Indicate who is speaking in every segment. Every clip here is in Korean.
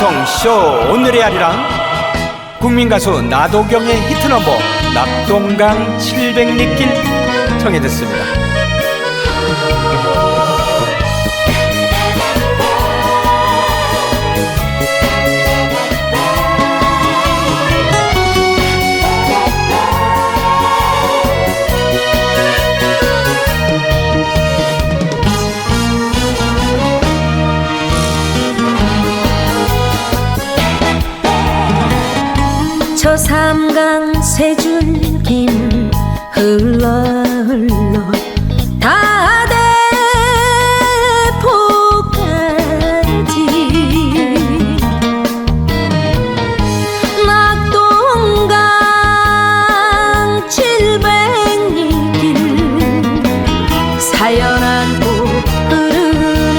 Speaker 1: 방송쇼. 오늘의 아리랑 국민가수 나도경의 히트넘버 낙동강 700리길 청해 듣습니다
Speaker 2: 삼강 세 줄기는 흘러 흘러 다대포까지. 낙동강 칠백리길 사연 안고 흐르는구나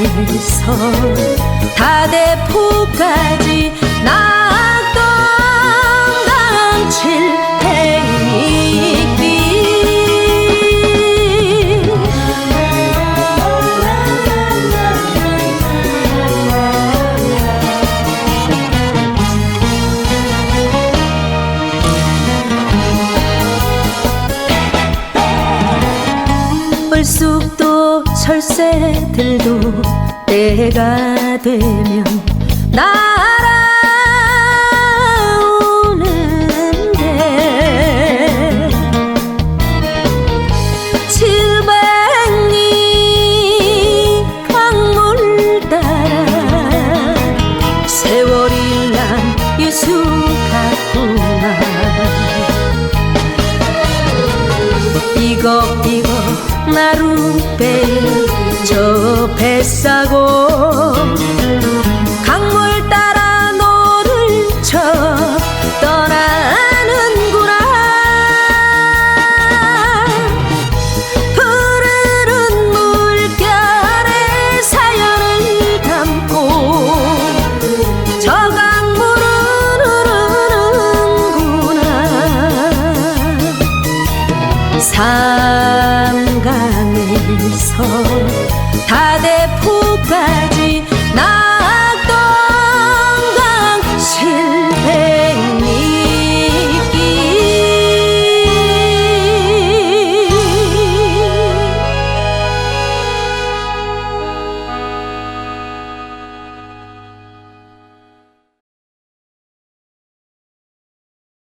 Speaker 2: 삼강에서 다대포까지 낙동 강 칠백리길 불쑥 도 철새들도 때가 되면 날아오는데 칠백리 강물 따라 세월이 난 유수 같구나. 이거 이거 나룻배 떠나는구나. 푸르른 물결에 사연을 담고 저 강물은 흐르는구나. 삼강에서 다대포까지 나